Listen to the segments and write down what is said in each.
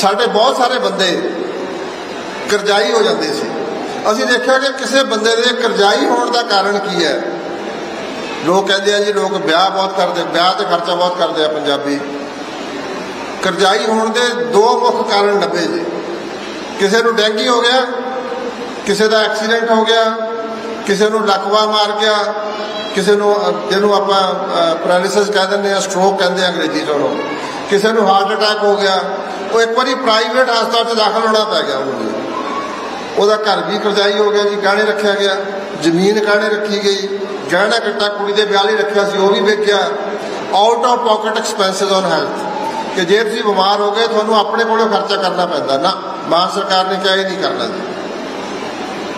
ਸਾਡੇ ਬਹੁਤ ਸਾਰੇ ਬੰਦੇ ਕਰਜ਼ਾਈ ਹੋ ਜਾਂਦੇ ਸੀ। ਅਸੀਂ ਦੇਖਿਆ ਕਿ ਕਿਸੇ ਬੰਦੇ ਦੇ ਕਰਜ਼ਾਈ ਹੋਣ ਦਾ ਕਾਰਨ ਕੀ ਹੈ? ਲੋਕ ਕਹਿੰਦੇ ਆ ਜੀ, ਲੋਕ ਵਿਆਹ ਬਹੁਤ ਕਰਦੇ, ਵਿਆਹ ਤੇ ਖਰਚਾ ਬਹੁਤ ਕਰਦੇ ਆ ਪੰਜਾਬੀ। ਕਰਜ਼ਾਈ ਹੋਣ ਦੇ ਦੋ ਮੁੱਖ ਕਾਰਨ ਲੱਭੇ ਜੀ। ਕਿਸੇ ਨੂੰ ਡੈਂਗੀ ਹੋ ਗਿਆ, ਕਿਸੇ ਦਾ ਐਕਸੀਡੈਂਟ ਹੋ ਗਿਆ, ਕਿਸੇ ਨੂੰ ਲਕਵਾ ਮਾਰ ਗਿਆ, ਕਿਸੇ ਨੂੰ, ਜਿਹਨੂੰ ਆਪਾਂ ਪੈਰਾਲਿਸਿਸ ਕਹਿ ਦਿੰਦੇ ਆ ਸਟ੍ਰੋਕ ਕਹਿੰਦੇ ਆ ਅੰਗਰੇਜ਼ੀ ਚ ਉਹਨੂੰ ਕਿਸੇ ਨੂੰ ਹਾਰਟ ਅਟੈਕ ਹੋ ਗਿਆ ਉਹ ਇੱਕ ਵਾਰੀ ਪ੍ਰਾਈਵੇਟ ਹਸਪਤਾਲ 'ਚ ਦਾਖਲ ਹੋਣਾ ਪੈ ਗਿਆ ਉਹਨੂੰ ਜੀ। ਉਹਦਾ ਘਰ ਵੀ ਕਰਜ਼ਾਈ ਹੋ ਗਿਆ ਜੀ, ਗਹਿਣੇ ਰੱਖਿਆ ਗਿਆ, ਜ਼ਮੀਨ ਗਹਿਣੇ ਰੱਖੀ ਗਈ, ਗਹਿਣਾ ਕੱਟਾ ਕੁੜੀ ਦੇ ਵਿਆਹ ਲਈ ਰੱਖਿਆ ਸੀ, ਉਹ ਵੀ ਵਿਕ ਗਿਆ out of pocket expenses on health ਕਿ ਜੇ ਤੁਸੀਂ ਬਿਮਾਰ ਹੋ ਗਏ, ਤੁਹਾਨੂੰ ਆਪਣੇ ਕੋਲੋਂ ਖਰਚਾ ਕਰਨਾ ਪੈਂਦਾ। ਨਾ, ਮਾਨ ਸਰਕਾਰ ਨੇ ਕਿਹਾ ਇਹ ਨਹੀਂ ਕਰਨਾ ਜੀ।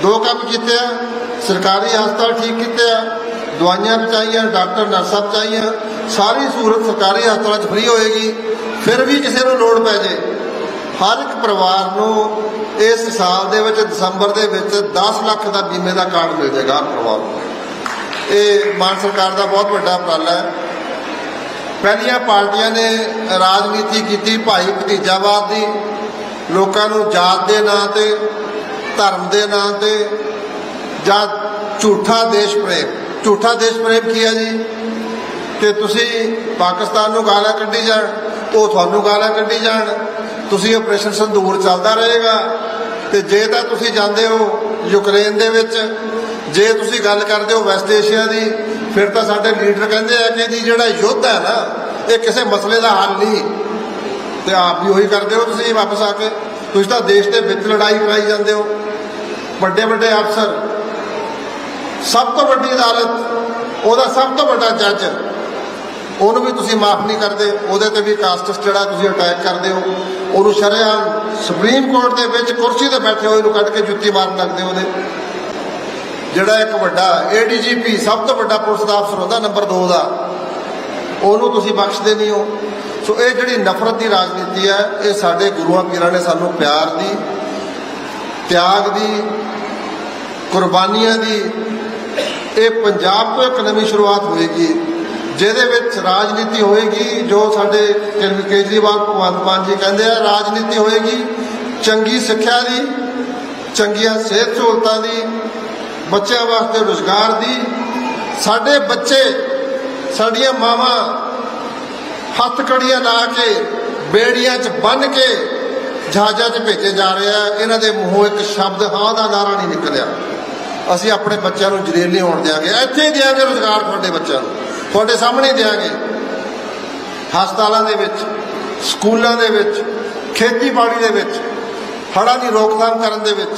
ਦੋ ਕੰਮ ਕੀਤੇ ਆ, ਸਰਕਾਰੀ ਹਸਪਤਾਲ ਠੀਕ ਕੀਤੇ ਆ, ਦਵਾਈਆਂ ਬਚਾਈਆਂ ਡਾਕਟਰ, ਨਰਸਾਂ ਬਚਾਈਆਂ ਸਾਰੀ ਸਹੂਲਤ ਸਰਕਾਰੀ ਹਸਪਤਾਲਾਂ 'ਚ ਫ੍ਰੀ ਹੋਏਗੀ। ਫਿਰ ਵੀ ਕਿਸੇ ਨੂੰ ਲੋੜ ਪੈ ਜੇ। ਹਰ ਇੱਕ ਪਰਿਵਾਰ ਨੂੰ ਇਸ ਸਾਲ ਦੇ ਵਿੱਚ, ਦਸੰਬਰ ਦੇ ਵਿੱਚ 10 ਲੱਖ ਦਾ ਬੀਮੇ ਦਾ ਕਾਰਡ ਮਿਲ ਜਾਏਗਾ ਹਰ ਪਰਿਵਾਰ ਨੂੰ। ਇਹ ਮਾਨ ਸਰਕਾਰ ਦਾ ਬਹੁਤ ਵੱਡਾ ਉਪਰਾਲਾ ਹੈ। ਪਹਿਲੀਆਂ ਪਾਰਟੀਆਂ ਨੇ ਰਾਜਨੀਤੀ ਕੀਤੀ ਭਾਈ ਭਤੀਜਾਵਾਦ ਦੀ। ਲੋਕਾਂ ਨੂੰ ਜਾਤ ਦੇ ਨਾਂ ਤੇ, ਧਰਮ ਦੇ ਨਾਂ ਤੇ ਜਾਂ ਝੂਠਾ ਦੇਸ਼ ਪ੍ਰੇਮ। ਝੂਠਾ ਦੇਸ਼ ਪ੍ਰੇਮ ਕੀ ਹੈ ਜੀ? ਕਿ ਤੁਸੀਂ ਪਾਕਿਸਤਾਨ ਨੂੰ ਗਾਲਾਂ ਕੱਢੀ ਜਾਣ, ਉਹ ਤੁਹਾਨੂੰ ਗਾਲਾਂ ਕੱਢੀ ਜਾਣ। ਤੁਸੀਂ ਆਪਰੇਸ਼ਨ ਸੰਦੂਰ ਚੱਲਦਾ ਰਹੇਗਾ। ਤੇ ਜੇ ਤਾਂ ਤੁਸੀਂ ਜਾਂਦੇ ਹੋ ਯੂਕਰੇਨ ਦੇ ਵਿੱਚ, ਜੇ ਤੁਸੀਂ ਗੱਲ ਕਰਦੇ ਹੋ ਵੈਸਟ ਏਸ਼ੀਆ ਦੀ, ਫਿਰ ਤਾਂ ਸਾਡੇ ਲੀਡਰ ਕਹਿੰਦੇ ਆ ਕਿ ਜੀ ਜਿਹੜਾ ਯੁੱਧ ਹੈ ਨਾ, ਇਹ ਕਿਸੇ ਮਸਲੇ ਦਾ ਹੱਲ ਨਹੀਂ। ਤੇ ਆਪ ਵੀ ਉਹੀ ਕਰਦੇ ਹੋ ਤੁਸੀਂ ਵਾਪਸ ਆ ਕੇ। ਤੁਸੀਂ ਤਾਂ ਦੇਸ਼ ਦੇ ਵਿੱਚ ਲੜਾਈ ਕਰਾਈ ਜਾਂਦੇ ਹੋ। ਵੱਡੇ ਵੱਡੇ ਅਫਸਰ, ਸਭ ਤੋਂ ਵੱਡੀ ਅਦਾਲਤ, ਉਹਦਾ ਸਭ ਤੋਂ ਵੱਡਾ ਜੱਜ ਉਹਨੂੰ ਵੀ ਤੁਸੀਂ ਮਾਫ ਨਹੀਂ ਕਰਦੇ, ਉਹਦੇ ਤੇ ਵੀ ਕਾਸਟਸ ਜਿਹੜਾ ਤੁਸੀਂ ਅਟੈਕ ਕਰਦੇ ਹੋ। ਉਹਨੂੰ ਸ਼ਰੇਆਮ ਸੁਪਰੀਮ ਕੋਰਟ ਦੇ ਵਿੱਚ ਕੁਰਸੀ ਤੇ ਬੈਠੇ ਹੋਏ ਨੂੰ ਕੱਢ ਕੇ ਜੁੱਤੀ ਮਾਰਨ ਲੱਗਦੇ ਉਹਦੇ। ਜਿਹੜਾ ਇੱਕ ਵੱਡਾ ਏਡੀਜੀਪੀ ਸਭ ਤੋਂ ਵੱਡਾ ਪੁਲਿਸ ਦਾ ਅਫਸਰ ਹੁੰਦਾ ਨੰਬਰ 2 ਦਾ। ਉਹਨੂੰ ਤੁਸੀਂ ਬਖਸ਼ਦੇ ਨਹੀਂ ਹੋ। ਸੋ ਇਹ ਜਿਹੜੀ ਨਫ਼ਰਤ ਦੀ ਰਾਜਨੀਤੀ ਹੈ, ਇਹ ਸਾਡੇ ਗੁਰੂਆਂ ਪੀਰਾਂ ਨੇ ਸਾਨੂੰ ਪਿਆਰ ਦੀ, ਤਿਆਗ ਦੀ, ਕੁਰਬਾਨੀਆਂ ਦੀ, ਇਹ ਪੰਜਾਬ ਤੋਂ ਇੱਕ ਨਵੀਂ ਸ਼ੁਰੂਆਤ ਹੋਏਗੀ। ਜਿਹਦੇ ਵਿੱਚ ਰਾਜਨੀਤੀ ਹੋਏਗੀ, ਜੋ ਸਾਡੇ ਕੇਜਰੀਵਾਲ ਭਗਵੰਤ ਮਾਨ ਜੀ ਕਹਿੰਦੇ ਆ, ਰਾਜਨੀਤੀ ਹੋਏਗੀ, ਚੰਗੀ ਸਿੱਖਿਆ ਦੀ, ਚੰਗੀਆਂ ਸਿਹਤ ਸਹੂਲਤਾਂ ਦੀ, ਬੱਚਿਆਂ ਵਾਸਤੇ ਰੋਜ਼ਗਾਰ ਦੀ, ਸਾਡੇ ਬੱਚੇ, ਸਾਡੀਆਂ ਮਾਵਾਂ ਹੱਥ ਕੜੀਆਂ ਲਾ ਕੇ, ਬੇੜੀਆਂ 'ਚ ਬੰਨ ਕੇ, ਜਹਾਜ਼ਾਂ 'ਚ ਭੇਜੇ ਜਾ ਰਹੇ ਆ। ਇਹਨਾਂ ਦੇ ਮੂੰਹੋਂ ਇੱਕ ਸ਼ਬਦ ਹਾਂ ਦਾ ਨਾਰਾ ਨਹੀਂ ਨਿਕਲਿਆ। ਅਸੀਂ ਆਪਣੇ ਬੱਚਿਆਂ ਨੂੰ ਜਲੀਲ ਹੋਣ ਦਿਆਂਗੇ। ਇੱਥੇ ਹੀ ਦਿਆਂਗੇ ਰੋਜ਼ਗਾਰ ਤੁਹਾਡੇ ਬੱਚਿਆਂ ਨੂੰ। ਤੁਹਾਡੇ ਸਾਹਮਣੇ ਦਿਆਂਗੇ। ਹਸਪਤਾਲਾਂ ਦੇ ਵਿੱਚ, ਸਕੂਲਾਂ ਦੇ ਵਿੱਚ, ਖੇਤੀਬਾੜੀ ਦੇ ਵਿੱਚ, ਹੜ੍ਹਾਂ ਦੀ ਰੋਕਥਾਮ ਕਰਨ ਦੇ ਵਿੱਚ,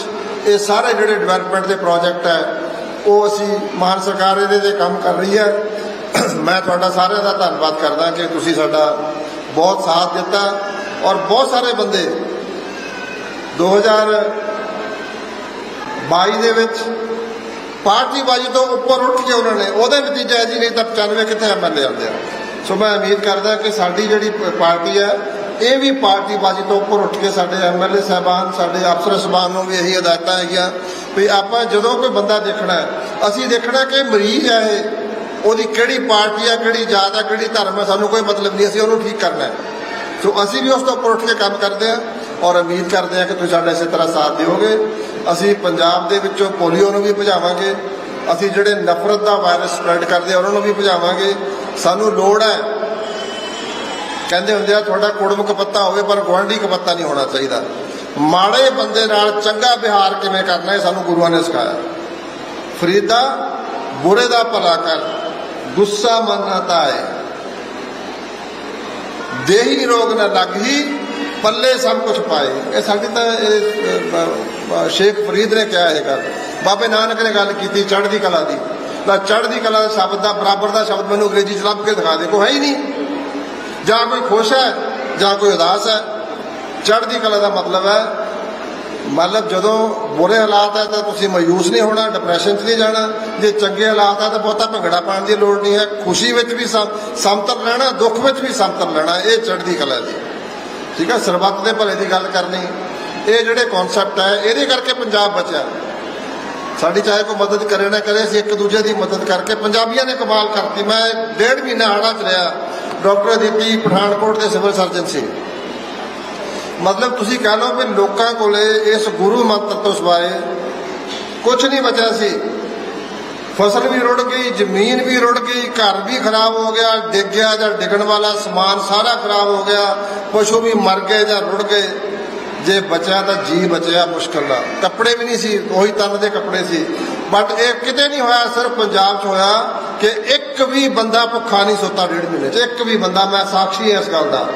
ਇਹ ਸਾਰੇ ਜਿਹੜੇ ਡਿਵੈਲਪਮੈਂਟ ਦੇ ਪ੍ਰੋਜੈਕਟ ਹੈ, ਉਹ ਅਸੀਂ ਮਾਨ ਸਰਕਾਰ ਇਹਦੇ ਤੇ ਕੰਮ ਕਰ ਰਹੀ ਹੈ। ਮੈਂ ਤੁਹਾਡਾ ਸਾਰਿਆਂ ਦਾ ਧੰਨਵਾਦ ਕਰਦਾ ਕਿ ਤੁਸੀਂ ਸਾਡਾ ਬਹੁਤ ਸਾਥ ਦਿੱਤਾ ਔਰ ਬਹੁਤ ਸਾਰੇ ਬੰਦੇ 2022 ਦੇ ਵਿੱਚ ਪਾਰਟੀਬਾਜ਼ੀ ਤੋਂ ਉੱਪਰ ਉੱਠ ਕੇ ਉਹਨਾਂ ਨੇ, ਉਹਦੇ ਨਤੀਜਾ ਹੈ ਜੀ ਨਹੀਂ ਤਾਂ 95 ਕਿੱਥੇ ਐਮਐਲਏ ਆਉਂਦੇ ਆ। ਸੋ ਮੈਂ ਉਮੀਦ ਕਰਦਾ ਕਿ ਸਾਡੀ ਜਿਹੜੀ ਪ- ਪਾਰਟੀ ਹੈ, ਇਹ ਵੀ ਪਾਰਟੀਬਾਜ਼ੀ ਤੋਂ ਉੱਪਰ ਉੱਠ ਕੇ ਸਾਡੇ ਐਮਐਲਏ ਸਾਹਿਬਾਨ, ਸਾਡੇ ਅਫਸਰ ਸਾਹਿਬਾਨ ਨੂੰ ਵੀ ਇਹੀ ਹਦਾਇਤਾਂ ਹੈਗੀਆਂ ਵੀ ਆਪਾਂ ਜਦੋਂ ਕੋਈ ਬੰਦਾ ਦੇਖਣਾ ਅਸੀਂ ਦੇਖਣਾ ਕਿ ਮਰੀਜ਼ ਹੈ ਇਹ, ਉਹਦੀ ਕਿਹੜੀ ਪਾਰਟੀ ਆ, ਕਿਹੜੀ ਜਾਤ ਆ, ਕਿਹੜੀ ਧਰਮ ਹੈ ਸਾਨੂੰ ਕੋਈ ਮਤਲਬ ਨਹੀਂ, ਅਸੀਂ ਉਹਨੂੰ ਠੀਕ ਕਰਨਾ ਹੈ। ਸੋ ਅਸੀਂ ਵੀ ਉਸ ਤੋਂ ਉੱਪਰ ਉੱਠ ਕੇ ਕੰਮ ਕਰਦੇ ਹਾਂ ਔਰ ਉਮੀਦ ਕਰਦੇ ਹਾਂ ਕਿ ਤੁਸੀਂ ਸਾਡਾ ਇਸੇ ਤਰ੍ਹਾਂ ਸਾਥ ਦਿਓਗੇ। ਅਸੀਂ ਪੰਜਾਬ ਦੇ ਵਿੱਚੋਂ ਪੋਲੀਓ ਨੂੰ ਵੀ ਭਜਾਵਾਂਗੇ। ਅਸੀਂ ਜਿਹੜੇ ਨਫ਼ਰਤ ਦਾ ਵਾਇਰਸ ਸਪਰੈਡ ਕਰਦੇ ਆ, ਉਹਨਾਂ ਨੂੰ ਵੀ ਭਜਾਵਾਂਗੇ। ਸਾਨੂੰ ਲੋੜ ਹੈ। ਕਹਿੰਦੇ ਹੁੰਦੇ ਆ, ਤੁਹਾਡਾ ਕੁੜਮ ਕਪੱਤਾ ਹੋਵੇ, ਪਰ ਗੁਆਂਢੀ ਕਪੱਤਾ ਨਹੀਂ ਹੋਣਾ ਚਾਹੀਦਾ। ਮਾੜੇ ਬੰਦੇ ਨਾਲ ਚੰਗਾ ਵਿਹਾਰ ਕਿਵੇਂ ਕਰਨਾ, ਇਹ ਸਾਨੂੰ ਗੁਰੂਆਂ ਨੇ ਸਿਖਾਇਆ। ਫਰੀਦਾ ਬੁਰੇ ਦਾ ਭਲਾ ਕਰ। ਗੁੱਸਾ ਮਨ ਨਾ ਦੇਹੀ ਰੋਗ ਨਾ ਲੱਗੀ ਪੱਲੇ ਸਭ ਕੁਝ ਪਾਏ। ਇਹ ਸਾਡੀ ਤਾਂ ਇਹ ਸ਼ੇਖ ਫਰੀਦ ਨੇ ਕਿਹਾ ਇਹ ਗੱਲ। ਬਾਬੇ ਨਾਨਕ ਨੇ ਗੱਲ ਕੀਤੀ ਚੜ੍ਹਦੀ ਕਲਾ ਦੀ। ਤਾਂ ਚੜ੍ਹਦੀ ਕਲਾ ਦਾ ਸ਼ਬਦ ਦਾ, ਬਰਾਬਰ ਦਾ ਸ਼ਬਦ ਮੈਨੂੰ ਅੰਗਰੇਜ਼ੀ ਚ ਲੱਭ ਕੇ ਦਿਖਾ ਦੇ। ਕੋਈ ਹੈ ਹੀ ਨਹੀਂ। ਜਾਂ ਕੋਈ ਖੁਸ਼ ਹੈ, ਜਾਂ ਕੋਈ ਉਦਾਸ ਹੈ। ਚੜ੍ਹਦੀ ਕਲਾ ਦਾ ਮਤਲਬ ਹੈ, ਮਤਲਬ ਜਦੋਂ ਬੁਰੇ ਹਾਲਾਤ ਹੈ ਤਾਂ ਤੁਸੀਂ ਮਾਯੂਸ ਨਹੀਂ ਹੋਣਾ ਡਿਪਰੈਸ਼ਨ 'ਚ ਨਹੀਂ ਜਾਣਾ। ਜੇ ਚੰਗੇ ਹਾਲਾਤ ਹੈ ਤਾਂ ਬਹੁਤਾ ਭੰਗੜਾ ਪਾਉਣ ਦੀ ਲੋੜ ਨਹੀਂ ਹੈ। ਖੁਸ਼ੀ ਵਿੱਚ ਵੀ ਸਮ- ਸਮਤਲ ਰਹਿਣਾ, ਦੁੱਖ ਵਿੱਚ ਵੀ ਸਮਤਲ ਰਹਿਣਾ, ਇਹ ਚੜ੍ਹਦੀ ਕਲਾ ਦੀ। ਠੀਕ ਹੈ ਸਰਬੱਤ ਦੇ ਭਲੇ ਦੀ ਗੱਲ ਕਰਨੀ। ਇਹ ਜਿਹੜੇ ਕਨਸੈਪਟ ਹੈ ਇਹਦੇ ਕਰਕੇ ਪੰਜਾਬ ਬਚਿਆ। ਸਾਡੀ ਚਾਹੇ ਕੋਈ ਮਦਦ ਕਰੇ ਨਾ ਕਰੇ, ਅਸੀਂ ਇੱਕ ਦੂਜੇ ਦੀ ਮਦਦ ਕਰਕੇ ਪੰਜਾਬੀਆਂ ਨੇ ਕਮਾਲ ਕਰਤੀ। ਮੈਂ ਡੇਢ ਮਹੀਨਾ ਆੜਾ ਚ ਰਿਹਾ, ਡਾਕਟਰ ਦੀਪੀ ਪਠਾਨਕੋਟ ਦੇ ਸਿਵਲ ਸਰਜਨ ਸੀ। ਮਤਲਬ ਤੁਸੀਂ ਕਹਿ ਲਓ ਵੀ ਲੋਕਾਂ ਕੋਲੇ ਇਸ ਗੁਰੂ ਮੰਤਰ ਤੋਂ ਸਿਵਾਏ ਕੁਝ ਨਹੀਂ ਬਚਿਆ ਸੀ। ਫਸਲ ਵੀ ਰੁੜ ਗਈ, ਜ਼ਮੀਨ ਵੀ ਰੁੜ ਗਈ, ਘਰ ਵੀ ਖਰਾਬ ਹੋ ਗਿਆ ਡਿੱਗ ਗਿਆ ਜਾਂ ਡਿੱਗਣ ਵਾਲਾ ਸਮਾਨ ਸਾਰਾ ਖਰਾਬ ਹੋ ਗਿਆ, ਪਸ਼ੂ ਵੀ ਮਰ ਗਏ ਜਾਂ ਰੁੜ ਗਏ, ਜੇ ਬਚਿਆ ਤਾਂ ਜੀ ਬਚਿਆ ਮੁਸ਼ਕਲ ਨਾਲ। ਕੱਪੜੇ ਵੀ ਨਹੀਂ ਸੀ, ਉਹੀ ਤਨ ਦੇ ਕੱਪੜੇ ਸੀ। ਬਟ ਇਹ ਕਿਤੇ ਨਹੀਂ ਹੋਇਆ, ਸਿਰਫ ਪੰਜਾਬ 'ਚ ਹੋਇਆ ਕਿ ਇੱਕ ਵੀ ਬੰਦਾ ਭੁੱਖਾ ਨਹੀਂ ਸੁੱਤਾ ਡੇਢ ਮਹੀਨੇ 'ਚ। ਇੱਕ ਵੀ ਬੰਦਾ, ਮੈਂ ਸਾਖੀ ਹਾਂ ਇਸ ਗੱਲ ਦਾ।